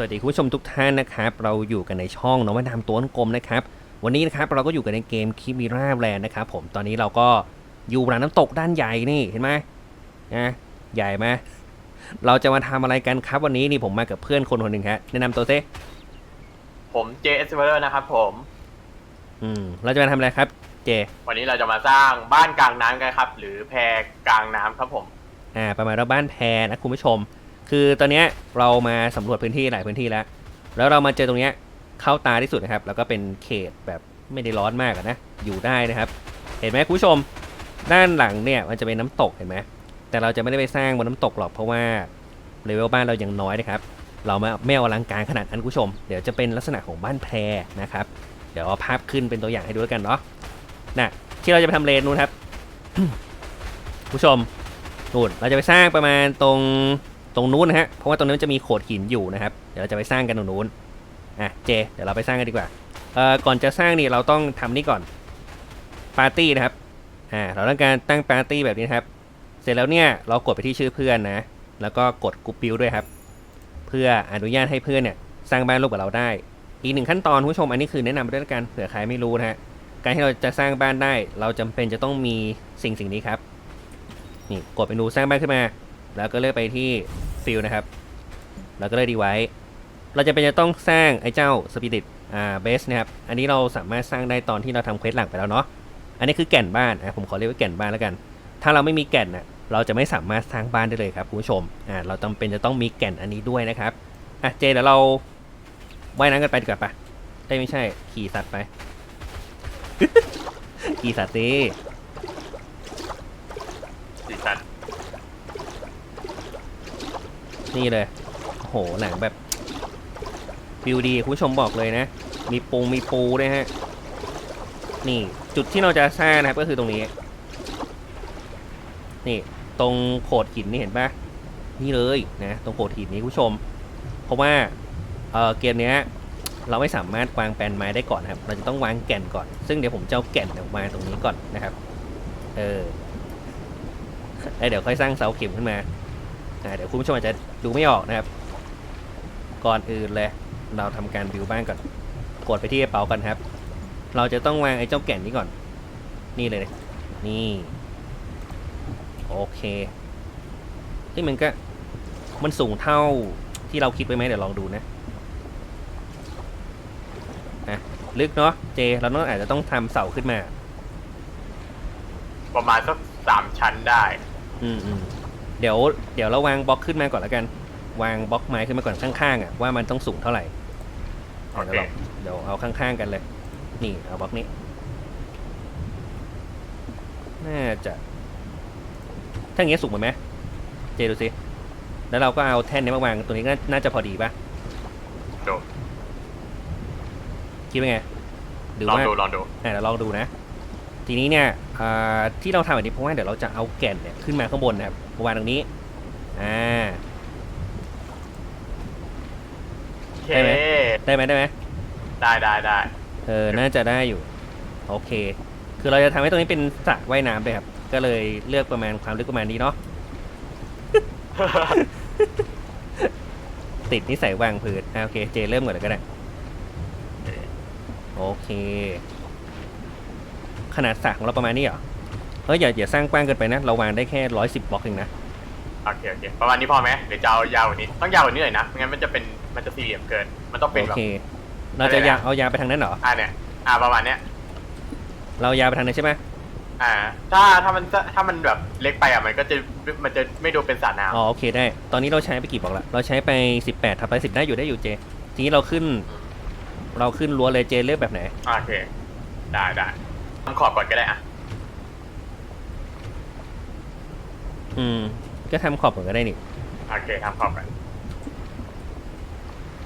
สวัสดีคุณผู้ชมทุกท่านนะครับเราอยู่กันในช่องน้องมะนามตัวกลมนะครับวันนี้นะครับเราก็อยู่กันในเกมคิมิราแลนด์นะครับผมตอนนี้เราก็อยู่ร้านน้ำตกด้านใหญ่นี่เห็นไหมนะใหญ่ไหมเราจะมาทำอะไรกันครับวันนี้นี่ผมมากับเพื่อนคนคนหนึ่งฮะแนะนำตัวซิผม JS w e l l e r นะครับผมอืมเราจะมาทำอะไรครับ เจ วันนี้เราจะมาสร้างบ้านกลางน้ำกันครับ หรือแพกลางน้ำครับผม อ่าประมาณว่าบ้านแพรนะคุณผู้ชม คือตอนนี้เรามาสำรวจพื้นที่หลายพื้นที่แล้ว แล้วเรามาเจอตรงนี้เข้าตาที่สุดนะครับ แล้วก็เป็นเขตแบบไม่ได้ร้อนมากนะ อยู่ได้นะครับ เห็นไหมคุณผู้ชม ด้านหลังเนี่ยมันจะเป็นน้ำตกเห็นไหมแต่เราจะไม่ได้ไปสร้างบนน้ำตกหรอกเพราะว่าเลเวลบ้านเรายังน้อยนะครับ เราไม่ไม่เอาอลังการขนาดนั้นคุณผู้ชม เดี๋ยวจะเป็นลักษณะของบ้านแพรนะครับ เดี๋ยวเอาภาพขึ้นเป็นตัวอย่างให้ดูแล้วกันเนาะน่ะที่เราจะไปทำเลนนู้นครับคุณผู้ชมนู่นเราจะไปสร้างประมาณตรง ตรงนู้นนะฮะ เพราะว่าตรงนี้นมันจะมีโขดหินอยู่นะครับ เดี๋ยวเราจะไปสร้างกันตรงนู้น อะเจ เดี๋ยวเราไปสร้างกันดีกว่า เอ่อ ก่อนจะสร้างนี่เราต้องทำนี่ก่อน ปาร์ตี้นะครับ อ่า เราต้องการตั้งปาร์ตี้แบบนี้นครับ เสร็จแล้วเนี่ยเรากดไปที่ชื่อเพื่อนนะ แล้วก็กดกรุ๊ปบิวด้วยครับ เพื่ออนุญาตให้เพื่อนเนี่ยสร้างบ้านร่วมกับเราได้ อีกหนึ่งขั้นตอนคุณผู้ชม อันนี้คือแนะนำไปด้วยกันเผื่อใครไม่รู้นะฮะ การที่เราจะสร้างบ้านได้ เราจำเป็นจะต้องมีสิ่งสิ่งนี้ครับ นี่กดเมนูสร้างบ้านขึ้นมา แล้วก็เลือกไปที่ ฟิลนะครับ แล้วก็เลือกดีไว้ เราจะเป็นจะต้องสร้างไอ้เจ้าสปิริตอ่าเบสนะครับ อันนี้เราสามารถสร้างได้ตอนที่เราทำเควสหลักไปแล้วเนาะ อันนี้คือแก่นบ้านอะผมขอเรียกว่าแก่นบ้านแล้วกัน ถ้าเราไม่มีแก่นน่ะเราจะไม่สามารถสร้างบ้านได้เลยครับคุณผู้ชมอ่าเราจำเป็นจะต้องมีแก่นอันนี้ด้วยนะครับอะเจเดี๋ยวเราว่ายน้ำกันไปดีกว่าปะได้ไม่ใช่ขี่สัตว์ไป ขี่สัตว์สิสีสัน นี่เลยโอ้โหหนังแบบวิวดีคุณผู้ชมบอกเลยนะ มีปูมีปูด้วยฮะนี่จุดที่เราจะสร้างนะครับก็คือตรงนี้ นี่ตรงโขดหินนี่เห็นปะนี่เลยนะตรงโขดหินนี้คุณผู้ชม เพราะว่าเออเกมเนี้ยเราไม่สามารถวางแปลนไม้ได้ก่อนครับ เราจะต้องวางแก่นก่อน ซึ่งเดี๋ยวผมจะเอาแก่นออกมาตรงนี้ก่อนนะครับ เออเดี๋ยวค่อยสร้างเสาเข็มขึ้นมาเดี๋ยวคุณผู้ชมอาจจะ ดูไม่ออกนะครับ ก่อนอื่นเลย เราทำการบิวบ้านก่อน กดไปที่กระเป๋ากันครับ เราจะต้องวางไอ้เจ้าแก่นนี้ก่อน นี่เลย นี่ โอเคที่มันก็มันสูงเท่าที่เราคิดไว้ไหมเดี๋ยวลองดูนะอะลึกเนาะเจ เราต้องอาจจะต้องทำเสาขึ้นมา ประมาณสักสามชั้นได้ อืมอืม เดี๋ยวเดี๋ยวเราวางบล็อกขึ้นมาก่อนแล้วกัน วางบล็อกไม้ขึ้นมาก่อนข้างๆอะว่ามันต้องสูงเท่าไหร่โอเดี๋ยวเค เราเดี๋ยวเอาข้างๆกันเลย นี่เอาบล็อกนี้ น่าจะ ถ้าอย่างเงี้ยสูงไหมเจดูสิ แล้วเราก็เอาแท่นนี้มาวางตัวนี้ก็น่าจะพอดีปะดู คิดว่าไงหรือลองว่า ดูลองดู อะเดี๋ยวลองดูนะ ทีนี้เนี่ยอ่า ที่เราทำแบบนี้เพราะว่าเดี๋ยวเราจะเอาแก่นเนี่ยขึ้นมาข้างบนนะครับวางตรงนี้อ่าโอเคได้ไหมได้ไหมได้ไหมได้ได้ได้เออน่าจะได้อยู่โอเค คือเราจะทำให้ตรงนี้เป็นสระว่ายน้ำเลยครับ ก็เลยเลือกประมาณความลึกประมาณนี้เนาะติดนิสัยวางพื้นอ่าโอเค เจเริ่มก่อนเลยก็ได้ โอเค ขนาดสระของเราประมาณนี้เหรอเฮ้ยอย่าอย่าสร้างกว้างเกินไปนะเราวางได้แค่ร้อยสิบบล็อกเองนะโอเคโอเคประมาณนี้พอไหมหรือจะเอายาวกว่านี้ต้องยาวกว่านี้หน่อยนะไม่งั้นมันจะเป็นมันจะสี่เหลี่ยมเกิน มันต้องเป็นโอแบบเค เราจะอะไรนะยาวเอายาวไปทางนั้นเหรออ่าเนี่ยอ่าประมาณเนี้ยเรายาวไปทางนั้นใช่ไหมอ่า ถ้าถ้ามันถ้ามันแบบเล็กไปอะมันก็จะมันจะไม่ดูเป็นสระน้ำอ๋อโอเคได้ ตอนนี้เราใช้ไปกี่บล็อกละเราใช้ไปสิบแปดทับไปสิบได้อยู่ได้อยู่เจทีนี้เราขึ้น เราขึ้นรั้วเลยเจเลือกแบบไหนโอเค ได้ได้ ทำขอบก่อนก็ได้อะอืม ก็ทำขอบก่อนก็ได้นี่ โอเคทำขอบก่อน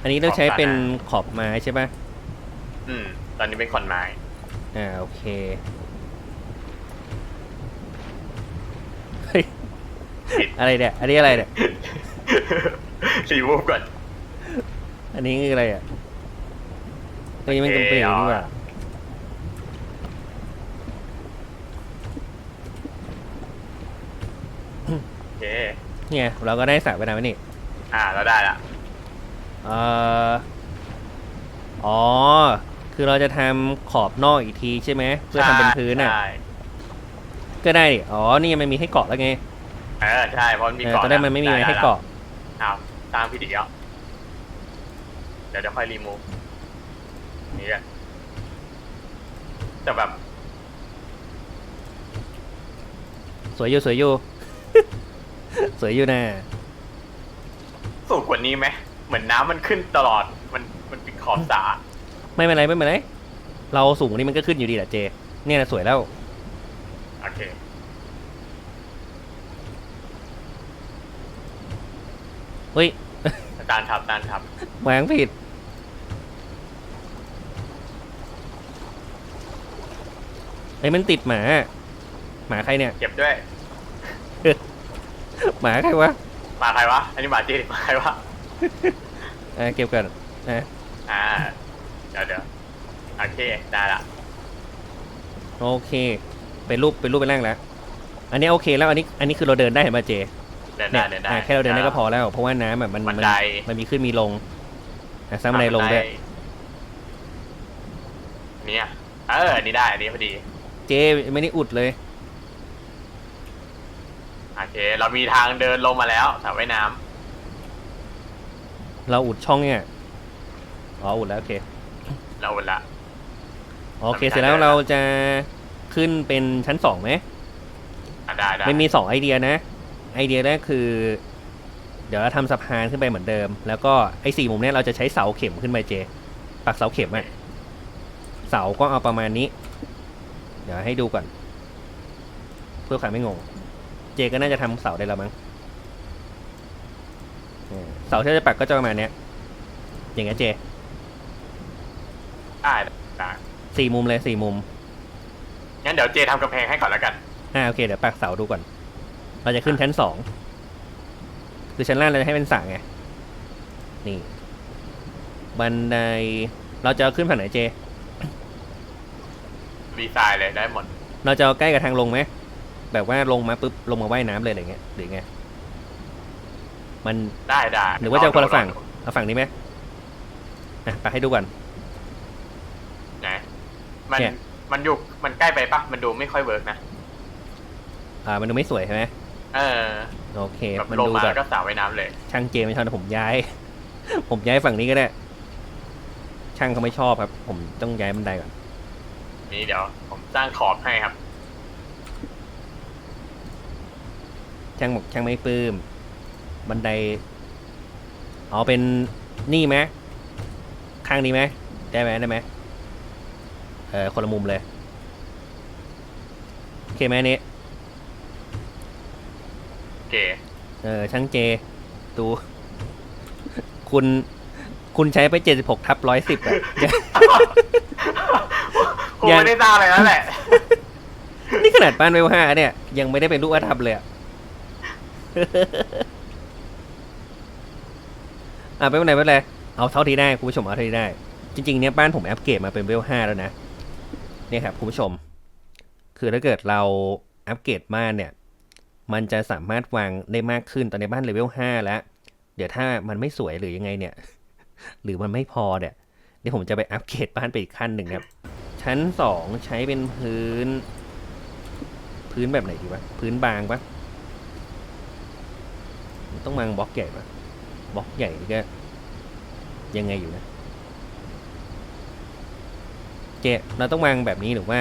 อันนี้เราใช้เป็นขอบสระขอบไม้ใช่ปะอืม ตอนนี้เป็นคอนไม้ อ่าโอเค เฮ้ย อะไรเนี่ย อันนี้อะไรเนี่ย รีมูฟก่อน อันนี้คืออะไรอะตัวนี้มันเป็นประโยชน์นี่หว่าโอเค เนี่ยเราก็ได้สระไปน้ำไว้นี่อ่าเราได้ละเอ่ออ๋อ คือเราจะทำขอบนอกอีกทีใช่ไหมเพื่อทำเป็นพื้นอะ ใช่ก็ได้ดิอ๋อ นี่มันมีให้เกาะแล้วไงเออใช่เพราะมันมีเออเกาะตอนแรกมันไม่มีอะไรให้เกาะอ้าวสร้างพิธีแล้วเดี๋ยวเดี๋ยวค่อยรีมูฟนี่กันแต่แบบ สวยอยู่สวยอยู่ สวยอยู่นะสูงกว่านี้ไหมเหมือนน้ำมันขึ้นตลอดมันมันปิดขอบสระไม่เป็นไรไม่เป็นไรเราสูงกว่านี้มันก็ขึ้นอยู่ดีแหละเจ เนี่ยนะสวยแล้ว โอเค เฮ้ยอาจารย์ทับอาจารย์ทับวางผิดเอ้ยมันติดหมา หมาใครเนี่ย เก็บด้วย หมาใครวะมาใครวะ อันนี้หมาจีนมาใครวะ อ่าเก็บกันอ่าอ่า เดี๋ยวเดี๋ยวโอเค ได้ละ โอเค เป็นรูปเป็นรูปเป็นร่างแล้ว อันนี้โอเคแล้วอันนี้อันนี้คือเราเดินได้เห็นไหมเจเดินเนี่ได้ยเดินได้ อ่าแค่เราเดินได้ก็พอแล้ว เพราะว่าน้ำแบบมันมับันได มันมีขึ้นมีลงอะสร้างบันไดลงด้วยเนี่ย เออ อันนี้ได้ อันนี้พอดี เจไม่ได้อุดเลย โอเค เรามีทางเดินลงมาแล้วสระว่ายน้เราอุดช่องเนี่ยอ๋ออุดแล้วโอเคำเราหมดละ โอเคเรามีเสร็จแล้วทางเดินเราจะขึ้นเป็นชั้นสองไหม อะได้ได้มันมีสองไอเดียนะ ไอเดียแรกคือ เดี๋ยวเราทำสะพานขึ้นไปเหมือนเดิม แล้วก็ไอ้สี่มุมเนี้ยเราจะใช้เสาเข็มขึ้นไปเจ ปักเสาเข็มอะเสาก็เอาประมาณนี้ เดี๋ยวให้ดูก่อน เพื่อความไม่งง เจก็น่าจะทำเสาได้แล้วมั้งเออเสาที่เราจะปักก็จะประมาณเนี้ย อย่างเงี้ยเจได้ได้สี่มุมเลยสี่มุม งั้นเดี๋ยวเจทำกำแพงให้ก่อนแล้วกัน อ่าโอเคเดี๋ยวปักเสาดูก่อน เราจะขึ้นชั้นสองคือชั้นล่างเราจะให้เป็นสระไง นี่ บันได เราจะเอาขึ้นผ่านไหนเจ ดีไซน์เลยได้หมด เราจะเอาใกล้กับทางลงไหม แบบว่าลงมาปุ๊บลงมาว่ายน้ำเลยอะไรเงี้ยหรือไงมันได้ได้หรือว่าจะเอาคนละฝั่งลอดูเอาฝั่งนี้ไหมอะปักให้ดูก่อน นะมันเนี่ย มันอยู่มันใกล้ไปปะมันดูไม่ค่อยเวิร์กนะอ่ามันดูไม่สวยใช่ไหมเออโอเค แบบมันลงดูมาแบแล้บวก็สระว่ายน้ำเลย ช่างเจไม่ชอบนะผมย้าย ผมย้ายฝั่งนี้ก็ได้ ช่างเขาไม่ชอบครับ ผมต้องย้ายบันไดก่อนนี่เดี๋ยว ผมสร้างขอบให้ครับ ช่างบอกช่างไม่ปลื้มบันไดอ๋อเป็นนี่ไหมข้างนี้ไหมได้ไหมได้ไหมเออคนละมุมเลยโอเคไหมอันนี้โอเคเออช่างเจดูคุณคุณใช้ไปเจ็ดสิบหกทับร้อยสิบอะผมยังไม่ได้สร้างอะไรแล้วแหละ นี่ขนาดบ้านเวลห้าเนี่ย ยังไม่ได้เป็นรูปอาทับเลยอะ อะไม่เป็นไรไม่เป็นไรเอาเท่าที่ได้คุณผู้ชมเอาเท่าที่ได้ จริงๆเนี่ยบ้านผมอัปเกรดมาเป็นเวลห้าแล้วนะเนี่ยครับคุณผู้ชม คือถ้าเกิดเราอัปเกรดบ้านเนี่ย มันจะสามารถวางได้มากขึ้นตอนในบ้านเลเวลห้าแล้ว เดี๋ยวถ้ามันไม่สวยหรือยังไงเนี่ย หรือมันไม่พอเนี่ยเดี๋ยวผมจะไปอัปเกรดบ้านไปอีกขั้นหนึ่งครับ ชั้นสองใช้เป็นพื้น พื้นแบบไหนดีวะพื้นบางปะ ต้องวางบล็อกใหญ่ปะบล็อกใหญ่นี่ก็ยังไงอยู่นะเจเราต้องวางแบบนี้หรือว่า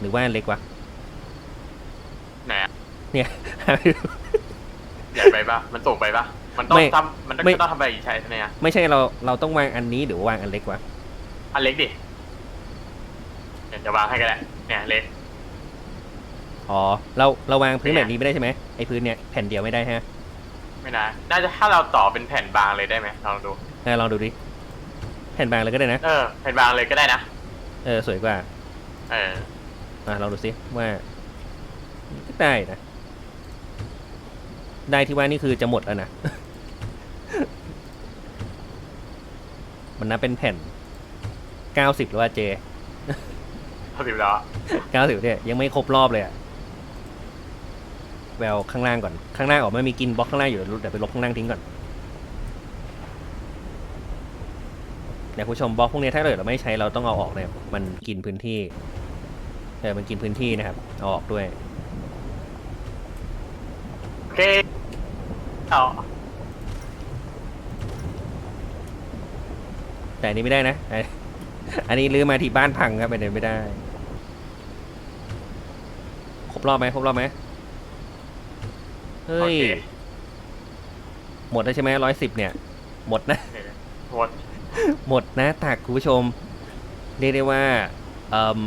หรือว่าเล็กวะไหนอะเนี่ย ใหญ่ไปปะมันสูงไปปะมันต้องไม่ทำมันต้องไม่ ต้องทำอะไรอีกใช่ไหมอะไม่ใช่เราเราต้องวางอันนี้หรือวางอันเล็กวะอันเล็กดิเดี๋ยวจะวางให้ก็ได้เนี่ยเล็ก อ๋อเราเราวางพื้นเนี่แบยบนี้ไม่ได้ใช่ไหมไอ้พื้นเนี่ยแผ่นเดียวไม่ได้ฮะ ไม่นะ น่าจะถ้าเราต่อเป็นแผ่นบางเลยได้ไหมลองดูอะลองดูดิแผ่นบางเลยก็ได้นะ เออ แผ่นบางเลยก็ได้นะ เออสวยกว่าเออ อะลองดูสิว่าได้นะ ได้ที่ว่านี่คือจะหมดแล้วนะ มันนับเป็นแผ่นเก้าสิบหรือว่าเจเท่าสิบแล้วอะเก้าสิบเนี่ยยังไม่ครบรอบเลยอะ แววข้างล่างก่อน ข้างล่างออกไม่มีกินบล็อกข้างล่างอยู่เดี๋ยวไปลบข้างล่างทิ้งก่อนเนี่ยคุณผู้ชมบล็อกพวกนี้ถ้าเกิดเราไม่ใช้เราต้องเอาออกเนี่ยมันกินพื้นที่เออมันกินพื้นที่นะครับเอาออกด้วยโอเคเอาแต่อันนี้ไม่ได้นะอันอันนี้ลื้อมาที่บ้านพังครับอันนี้ไม่ได้ ครบรอบไหมครบรอบไหม เฮ้โอยเค หมดแล้วใช่ไหมร้อยสิบเนี่ย หมดนะ หมดหมดนะตักคุณผู้ชม เรียกได้ว่า เอ่ม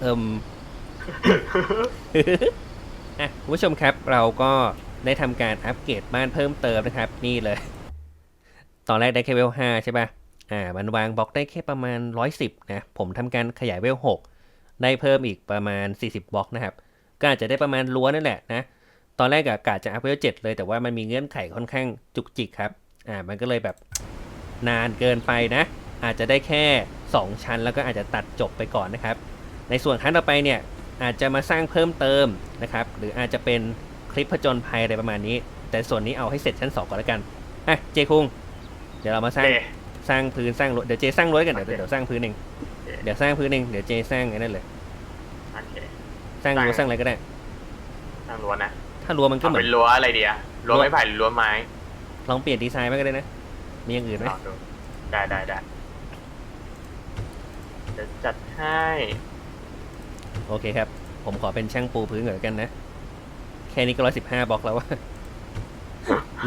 เอ่ม อะคุณผู้ชมครับเราก็ได้ทำการอัปเกรดบ้านเพิ่มเติมนะครับ นี่เลย ตอนแรกได้แค่เวล 5 ใช่ปะ่ะอ่า มันวางบล็อกได้แค่ประมาณ 110 นะ ผมทำการขยายเวล 6 ได้เพิ่มอีกประมาณ 40 บล็อกนะครับ ก็อาจจะได้ประมาณรั้วนั่นแหละนะ ตอนแรกอะกะจะอัพเวล7เลยแต่ว่ามันมีเงื่อนไขค่อนข้างจุกจิกครับ อ่า มันก็เลยแบบนานเกินไปนะ อาจจะได้แค่ 2 ชั้น แล้วก็อาจจะตัดจบไปก่อนนะครับ ในส่วนครั้งต่อไปเนี่ยอาจจะมาสร้างเพิ่มเติมนะครับ หรืออาจจะเป็นคลิปผจญภัยอะไรประมาณนี้ แต่ส่วนนี้เอาให้เสร็จชั้น 2 ก่อนแล้วกัน อะ เจคุง เดี๋ยวเรามาสโอร้างเคสร้างพื้นสร้างรั้วเดี๋ยวเจสร้างรั้วกันเดี๋ยวโอเคเดี๋ยวสร้างพื้นเองโอเคเดี๋ยวสร้างพื้นเองเดี๋ยวเจสร้างไอ้นั่นเลยโอเค สร้างรั้วสสร้าร้างงอะไรก็ได้ ทางรั้วนะถ้ารั้วมันก็เอาเหมือเป็นนรั้วอะไรดีอะรั้วไม้ไผ่หรือรั้วไม้ลองเปลี่ยนดีไซน์ไปก็ได้นะ มีอย่างอื่นไหมลองดูได้ได้ได้เดี๋ยวจัดให้โอเคครับ ผมขอเป็นช่างปูพื้นก่อนแล้วกันนะ แค่นี้ก็ร้อยสิบห้าบล็อกแล้วว่า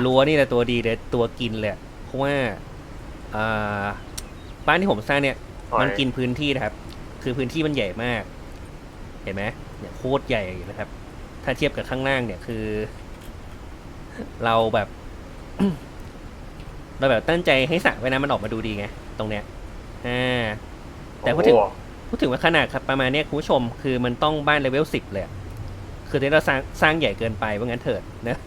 รั้วนี่แหละตัวดีเลยตัวกินเลยอะเพราะว่าอ่าบ้านที่ผมสร้างเนี่ย มันกินพื้นที่นะครับ คือพื้นที่มันใหญ่มาก เห็นไหม เนี่ยโคตรใหญ่นะครับ ถ้าเทียบกับข้างล่างเนี่ยคือ เราแบบ เราแบบตั้งใจให้สระไว้นะมันออกมาดูดีไงตรงเนี้ยอ่าแต่พูดถึงโอ้โหพูดถึงว่าขนาดครับประมาณเนี้ยคุณผู้ชมคือมันต้องบ้านเลเวลสิบเลยอะคือที่เราสร้างสร้างใหญ่เกินไปว่างั้นเถิดนะ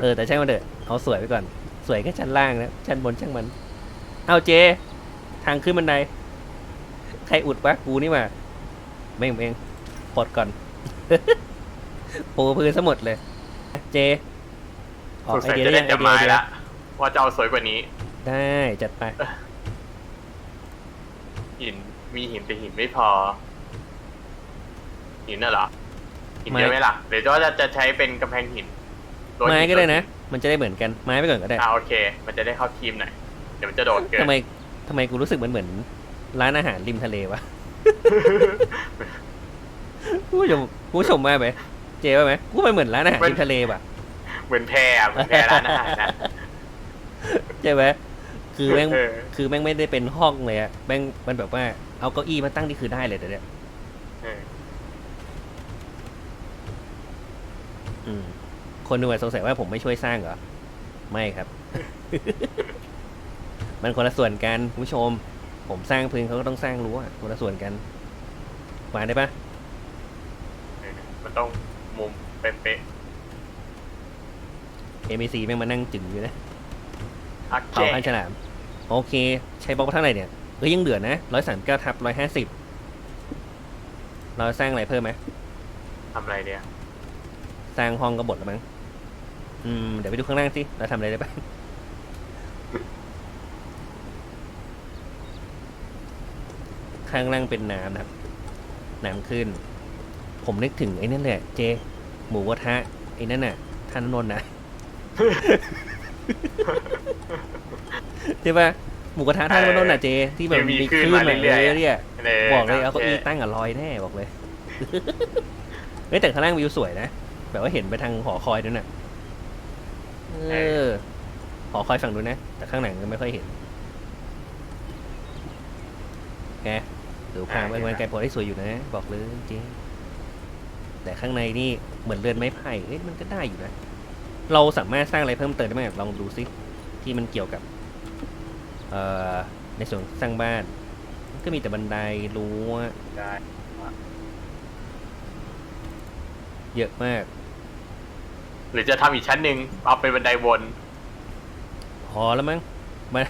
เออแต่ช่างมันเถอะเอาสวยไปก่อน สวยแค่ชั้นล่างนะชั้นบนช่างมัน เอาเจ ทางขึ้นบันได ใครอุดวะกูนี่มา ไม่ผมเอง ปลดก่อน ปูพื้นซะหมดเลย เจออกสงไอสัยเดียจะได้เล่ยังนไอกับเดียไม้ไอเดียละว่าจะเอาสวยกว่านี้ได้จัดไป หินมีหินแต่หินไม่พอ หินน่ะเหรอหินไม้เยอะไหมล่ะหรือว่าจะจะใช้เป็นกำแพงหินโดยไม้หิก็ได้โนะ มันจะได้เหมือนกันไม้ไปก่อนก็ได้อ่าโอเค มันจะได้เข้าทีมหน่อยเดี๋ยวมันจะโดดเกิน ทำไมทำไมกูรู้สึกมันเหมือนร้านอาหารริมทะเลวะ ผู้ชมผู้ชมว่าไหมเจว่าไหมกูไปเหมือนร้านอาหารริมทะเลว่ะเหมือนแพรอะเหมือนแพรร้านอาหารนะใช่ไหมคือแม่งเออคือแม่งไม่ได้เป็นห้องเลยอะแม่งมันแบบว่าเอาเก้าอี้มาตั้งนี่คือได้เลยแต่เนี่ยเอออืมคนดูอาจสงสัยว่าผมไม่ช่วยสร้างเหรอ ไม่ครับ มันคนละส่วนกันคุณผู้ชม ผมสร้างพื้นเขาก็ต้องสร้างรั้วคนละส่วนกันมาได้ปะเออมัน ต้องมุมเป๊ะเอ็มซีแม่งมานั่งจึงอยู่นะๆโอเคเผาพันฉลาม โอเค ใช้บล็อกเท่าไหร่เนี่ยเอ้ยยังเหลือนะร้อยสามเก้าทับร้อยห้าสิบเราสร้างอะไรเพิ่มไหมทำอะไรเนี่ยสร้างห้องก็บดแล้วมั้งอืมเดี๋ยวไปดูข้างล่างสิเราทำอะไรได้บ้างข้างล่างเป็นน้ำนะครับน้ำขึ้น ผมนึกถึงไอ้นั่นแหละเจ หมูกระทะไอ้นั่นน่ะท่านนนท์นะใช่ปะหมูกระทะท่านนนท์น่ะเจ ที่แบบมีมีคลื่นคลื่นมามาเรื่อยๆเรื่อยเลยๆบอกเลยเอาโเก้าอี้ตั้งอะลอยแน่บอกเลยเฮ้ยแต่ข้างล่างวิวสวยนะแบบว่าเห็นไปทางหอคอยด้วยน่ะเออหอคอยฝั่งนู้นนะ แต่ข้างหลังก็ไม่ค่อยเห็นแกหรือพาไปวันไกลโพได้สวยอยู่นะ บอกเลยจริง แต่ข้างในนี่เหมือนเรือนไม้ไผ่เอ้ยมันก็ได้อยู่นะ เราสามารถสร้างอะไรเพิ่มเติมได้ไหมลองดูซิที่มันเกี่ยวกับเอ่อในส่วนสร้างบ้านมันก็มีแต่บันไดรั้วได้เยอะมาก หรือจะทำอีกชั้นหนึ่งเอาเป็นบันไดวนพอแล้วมั้งมา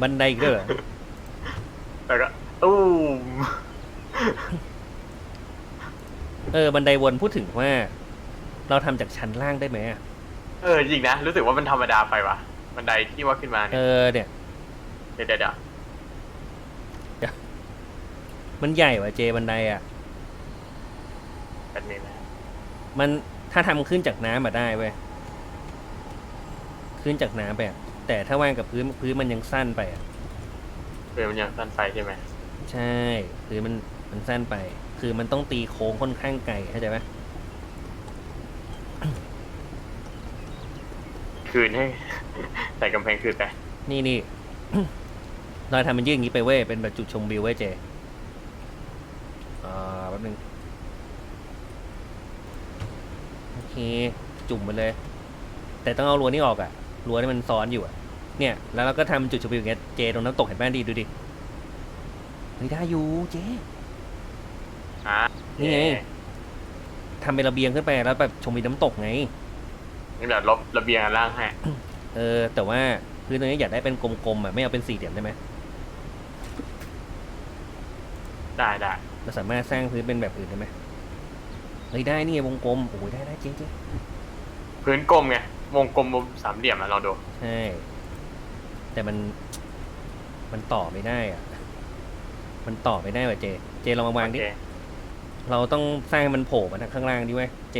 บันไดอีกด้วยเหรอ แล้วก็ตู้ม เออบันไดวนพูดถึงว่า เราทำจากชั้นล่างได้ไหมอะเออจริงนะ รู้สึกว่ามันธรรมดาไปว่ะบันไดที่ว่าขึ้นมาเอเนี่ยอเนี่ย เดี๋ยวเดี๋ยวเดี๋ยวมันใหญ่ว่ะเจบันไดอะ แบบนี้นะมันถ้าทำขึ้นจากน้ำมาได้เว้ยขึ้นจากน้ำไปอะแต่ถ้าวางกับพื้นพื้นมันยังสั้นไปอะเรือมันยังสั้นไปใช่ไหมใช่ พื้นมันมันสั้นไป คือมันต้องตีโค้งค่อนข้างไกลเข้าใจไหมคืนให้ ใส่กำแพงคืนไปนี่นี่ เราทำมันยื่นอย่างนี้ไปเว้ยเป็นแบบจุดชมวิวเว้ยเจอ่าแป๊บนึงโอเค จุ่มไปเลย แต่ต้องเอารั้วนี่ออกอะรั้วนี่มันซ้อนอยู่อะเนี่ย แล้วเราก็ทำจุดชมวิวอย่างเงี้ยเจตรงน้ำตกเห็นไหมดีดูดิเฮ้ยได้อยู่เจ อะนี่ไง ทำเป็นระเบียงขึ้นไปแล้วแบบชมวิวน้ำตกไง นี่เดี๋ยวลบระเบียงอันล่างให้เออ แต่ว่าพื้นตรงนี้อยากได้เป็นกลมๆอะไม่เอาเป็นสี่เหลี่ยมได้ไหมได้ได้เราสามารถสร้างพื้นเป็นแบบอื่นได้ไหมเฮ้ยได้นี่ไงวงกลมโอ้ยได้ได้เจ๊เจ๊พื้นกลมไงวงกลมวงสามเหลี่ยมอะลองดูใช่แต่มันมันต่อไม่ได้อะ มันต่อไม่ได้ว่ะเจ เจลองมาวางโอดิเค เราต้องสร้างให้มันโผล่มาทางข้างล่างดิเว้ยเจ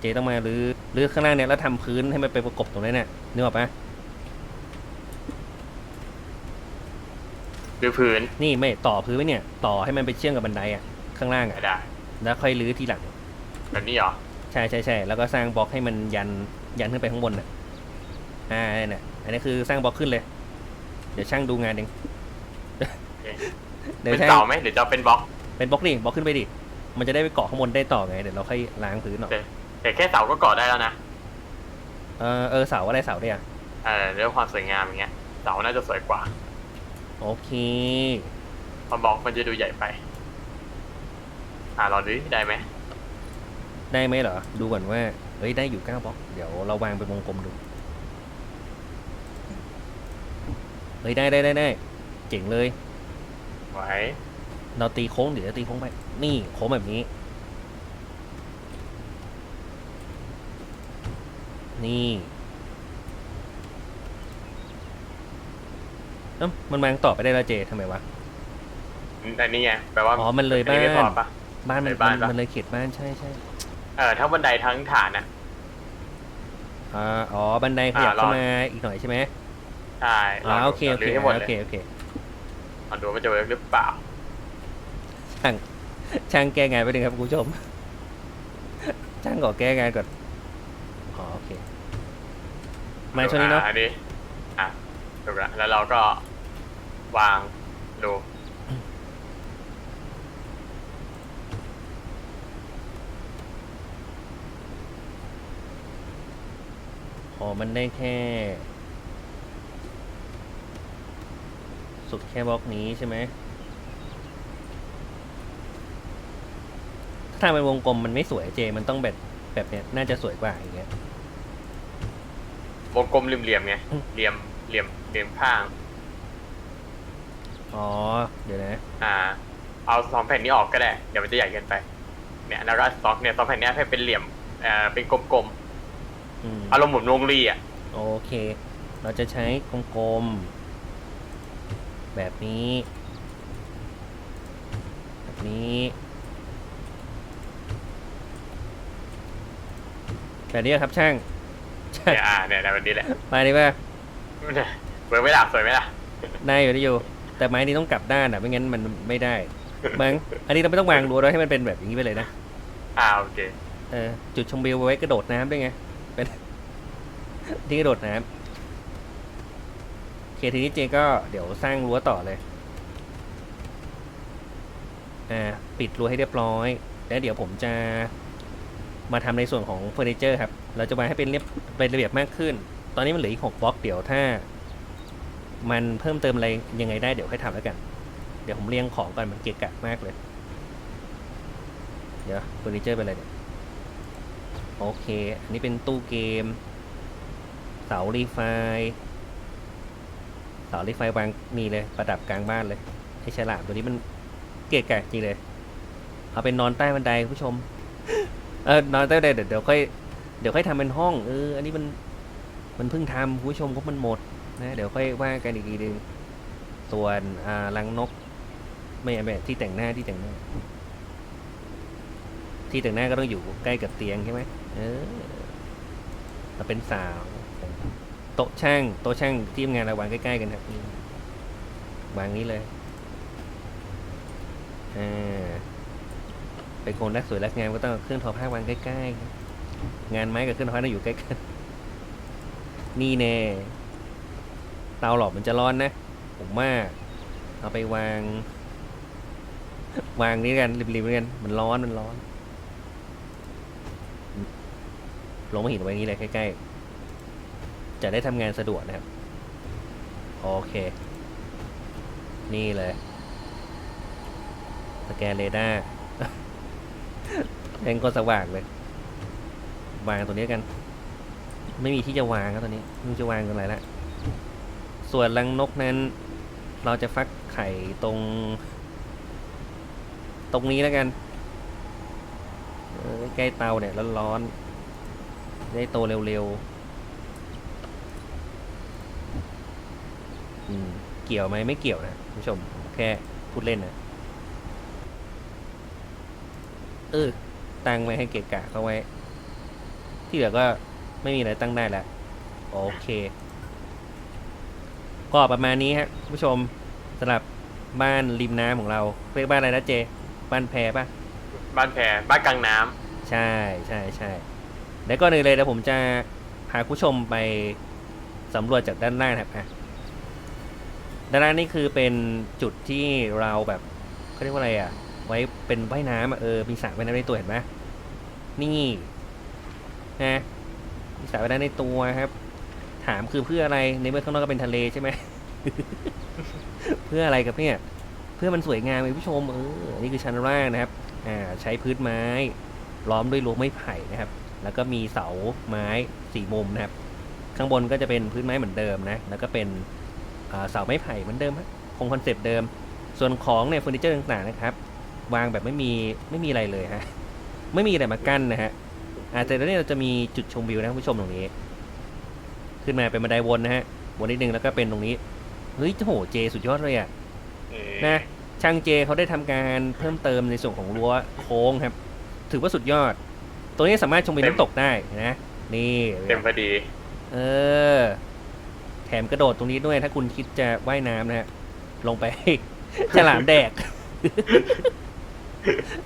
เจต้องมารื้อรื้อข้างล่างเนี่ยแล้วทำพื้นให้มันไปประกบตรงนั้นเนี่ยนึกออกปะหรือพื้นนี่ไม่ต่อพื้นไว้เนี่ย ต่อให้มันไปเชื่อมกับบันไดอะข้างล่างได้อะได้ แล้วค่อยรื้อทีหลัง แบบนี้เหรอ ใช่ใช่ใช่แล้วก็สร้างบล็อกให้มันยันยันขึ้นไปข้างบนน่ะ อ่าเนี่ยอันนี้คือสร้างบล็อกขึ้นเลย เดี๋ยวช่างดูงานเองเคเดี๋ยวเป็นช่างเสาไหมหรือจะเอาเป็นบล็อก เป็นบล็อกดิบล็อกขึ้นไปดิ มันจะได้ไปเกาะข้างบนได้ต่อไง เดี๋ยวเราค่อยล้างพื้นหน่อยแต่แค่เสาก็ก่อได้แล้วนะ เออเออเสาอะไรเสาเนี่ยเออเรื่องความสวยงามอย่างเงี้ย เสาน่าจะสวยกว่า โอเคเพอบล็อกมันจะดูใหญ่ไป อ่าลองดูดิได้ไหม ได้ไหมเหรอ ดูก่อนว่า เฮ้ยได้อยู่เก้าบล็อก เดี๋ยวเราวางเป็นวงกลมดู เฮ้ยได้ได้ได้ได้เจ๋งเลย ไว้ เราตีโค้งเดี๋ยวจะตีโค้งไป นี่โค้งแบบนี้ นี่เอ้ามันวางต่อไปได้แล้วเจทำไมวะ แต่นี่ไงแปลว่าอ๋อ มันเลยบ้าอันไม่พอปะ บ้านมันเลยบ้านมันปะ มันเลยเขตบ้านใช่ใช่เออถ้าบันไดทั้งฐานนะ อ่าอ๋อ บันไดขยับอ่ารอ เข้ามาอีกหน่อยใช่ไหมใช่อ๋อลงดูโอเคโอเครื้ให้หมดโอเลยเคโอเค ลองดูว่ามันจะเวิร์กหรือเปล่า ช่าง ช่างแก้งานไปหนึ่งครับคุณผู้ชม ช่างขอแก้งานก่อนอ๋อโอเคมาช่วงนี้เนาะอ่อันนี้อะถูกละแล้วเราก็วางดูอ๋อมันได้แค่ สุดแค่บล็อกนี้ใช่ไหม ถ้าทำเป็นวงกลมมันไม่สวยเจ มันต้องแบบแบบเนี้ยน่าจะสวยกว่าอย่างเงี้ยวงกลมเหลี่ยมๆไงอืมเหลี่ยมเหลี่ยมเหลี่ยมข้าง อ๋อ เดี๋ยวนะ อ่า เอาสองแผ่นนี้ออกก็ได้ เดี๋ยวมันจะใหญ่เกินไป เนี่ยแล้วก็สองเนี่ยสองแผ่นเนี้ยให้เป็นเหลี่ยมเอ่อเป็นกลมอืมๆอารมณ์เหมือนวงรีอะโอเค เราจะใช้กลมๆแบบนี้ แบบนี้ แบบนี้ครับช่างช่างเนี่ยอ่าเนี่ยแบบนี้แหละมาดิป่ะเนี่ยเวิร์กไหม่ล่ะสวยไหมล่ะได้อยู่ได้อยู่ แต่ไม้นี้ต้องกลับด้านอะไม่งั้นมันไม่ได้บังอันนี้เราไม่ต้องวางรั้วแล้วให้มันเป็นแบบอย่างนี้ไปเลยนะอ่าโอเคเออจุดชมวิวไว้กระโดดน้ำด้วยไงเป็นที่กระโดดน้ำโอเคทีนี้เจก็เดี๋ยวสร้างรั้วต่อเลยอ่าปิดรั้วให้เรียบร้อย แล้วเดี๋ยวผมจะ มาทำในส่วนของเฟอร์นิเจอร์ครับ เราจะมาให้เป็นเรียบเป็นระเบียบมากขึ้น ตอนนี้มันเหลืออีกหกบล็อกเดี๋ยวถ้า มันเพิ่มเติมอะไรยังไงได้เดี๋ยวค่อยทำแล้วกัน เดี๋ยวผมเรียงของก่อนมันเกะกะมากเลย เดี๋ยวเฟอร์นิเจอร์เป็นอะไรเนี่ยโอเค อันนี้เป็นตู้เกม เสารีไฟ เสารีไฟวางนี่เลยประดับกลางบ้านเลยไอ้ฉลามตัวนี้มันเกะกะจริงเลย เอาเป็นนอนใต้บันไดคุณผู้ชม เออนอนใต้บันไดเดี๋ยวเดี๋ยวค่อยเดี๋ยวค่อยทำเป็นห้องเอออันนี้มันมันเพิ่งทำคุณผู้ชมก็มันหมดนะเดี๋ยวค่อยว่ากันอีกทีหนึงส่วนอ่ารังนก ไม่ไม่ที่แต่งหน้าที่แต่งหน้า ที่แต่งหน้าก็ต้องอยู่ใกล้กับเตียงใช่ไหมเออเราเป็นสาวโต๊ะช่างโต๊ะช่างที่ทำงานเราวางใกล้ๆกันครับนี่วางนี้เลยอ่า เป็นคนรักสวยรักงามก็ต้องเครื่องทอผ้าวางใกล้ๆ งานไม้กับเครื่องทอผ้าต้องอยู่ใกล้กัน นี่แน่ เตาหลอมมันจะร้อนนะ ผมว่าเอาไปวาง วางนี้กันริมๆกัน มันร้อนมันร้อน ลงมาหินไว้นี้เลยใกล้ๆ จะได้ทำงานสะดวกนะครับ โอเค นี่เลย สแกนเรดาร์ แองก็สว่างเลย วางตัวนี้กัน ไม่มีที่จะวางครับตัวนี้ไม่รู้จะวางตรงไหนละส่วนรังนกนั้น เราจะฟักไข่ตรง ตรงนี้แล้วกันใกล้เตาเนี่ยร้อนๆได้โตเร็วๆเกี่ยวไหมไม่เกี่ยวนะคุณผู้ชม แค่พูดเล่นนะ เออ ตั้งไว้ให้เกะกะเขาไว้ ที่เหลือก็ไม่มีอะไรตั้งได้แล้ว โอเค ก็ประมาณนี้ฮะคุณผู้ชมสำหรับบ้านริมน้ำของเรา เรียกบ้านอะไรนะเจ บ้านแพปะบ้านแพรบ้านกลางน้ำใช่ใช่ใช่แล้วก็หนึ่งเลยเดี๋ยวผมจะพาคุณผู้ชมไปสำรวจจากด้านล่างนะครับอะด้านล่างนี่คือเป็นจุดที่เราแบบเขาเรียกว่าอะไรอะ ไว้เป็นว่ายน้ำเออมีสระว่ายน้ำในตัวเห็นไหมนี่นะมีสระว่ายน้ำในตัวครับ ถามคือเพื่ออะไรในเมื่อข้างนอกก็เป็นทะเลใช่ไหมเพื่ออะไรกับเนี่ยเพื่อมันสวยงามคุณผู้ชมเออนี่คือชั้นล่างนะครับอ่าใช้พื้นไม้ ล้อมด้วยรั้วไม้ไผ่นะครับ แล้วก็มีเสาไม้สี่มุมนะครับ ข้างบนก็จะเป็นพื้นไม้เหมือนเดิมนะแล้วก็เป็นเสาไม้ไผ่เหมือนเดิมครับคงคอนเซปต์เดิม ส่วนของเนี่ยเฟอร์นิเจอร์ต่างๆนะครับ วางแบบไม่มีไม่มีอะไรเลยฮะ ไม่มีอะไรมากั้นนะฮะอาแต่แล้วเนี่ยเราจะมีจุดชมวิวนะคุณผู้ชมตรงนี้ ขึ้นมาเป็นบันไดวนนะฮะวนนิดนึงแล้วก็เป็นตรงนี้เฮ้ยโหเจสุดยอดเลยอะเออนะช่างเจเขาได้ทำการเพิ่มเติมในส่วนของรั้วโค้งครับ ถือว่าสุดยอด ตัวนี้สามารถชมวิวน้ำตกได้นะนี่เต็มพอดี เออ แถมกระโดดตรงนี้ด้วย ถ้าคุณคิดจะว่ายน้ำนะฮะลงไปฉลามแดก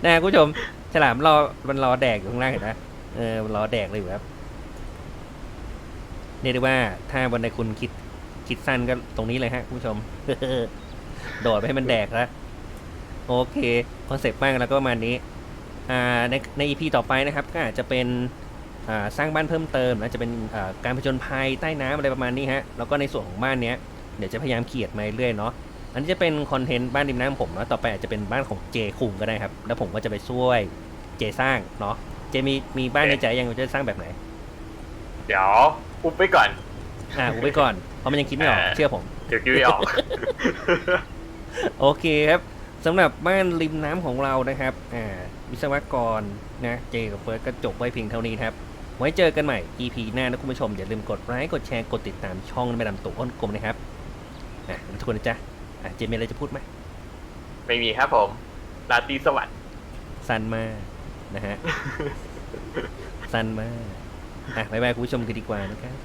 นะคุณผู้ชม ฉลามรอมันรอแดกอยู่ข้างล่างเห็นไหมเออมันรอแดกเลยอยู่ครับเรียกได้ว่าถ้าวันใดคุณคิดคิดสั้นก็ตรงนี้เลยฮะคุณผู้ชม โดดไปให้มันแดกล้วโอเคคอนเซ็ปต์มากแล้วก็ประมาณนี้อ่าในใน EP ต่อไปนะครับ ก็อาจจะเป็นอ่าสร้างบ้านเพิ่มเติมอาจะเป็นอ่าการผจญภัยใต้น้ำอะไรประมาณนี้ฮะแล้วก็ในส่วนของบ้านเนี้ยเดี๋ยวจะพยายามเขียดมาเรื่อยเนาะ อันนี้จะเป็นคอนเทนต์บ้านริมน้ำผมเนาะต่อไปอาจจะเป็นบ้านของเจคุงก็ได้ครับ แล้วผมก็จะไปช่วยเจสร้างเนาะเจมีมีบ้านในใจยังว่าจะสร้างแบบไหนเดี๋ยวอุบไปก่อน อ่าอุบไว้ก่อนเพราะมันยังคิดไม่ออกเออเชื่อผมเดี๋ยวคิดไม่ออกโอเคครับสำหรับบ้านริมน้ำของเรานะครับอ่าวิศวกรนะเจกับเฟิร์สก็จบไว้เพียงเท่านี้ครับไว้เจอกันใหม่ EP หน้านะคุณผู้ชม อย่าลืมกดไลค์กดแชร์กดติดตามช่องไม่ดำตัวอ้นกลมนะครับอะทุกคนนะจ๊ะ อะเจมีอะไรจะพูดไหมไม่มีครับผมราตรีสวัสดิ์สั้นมากนะฮะ สั้นมากอะบ๊ายบายคุณผู้ชมกันดีกว่านะครับ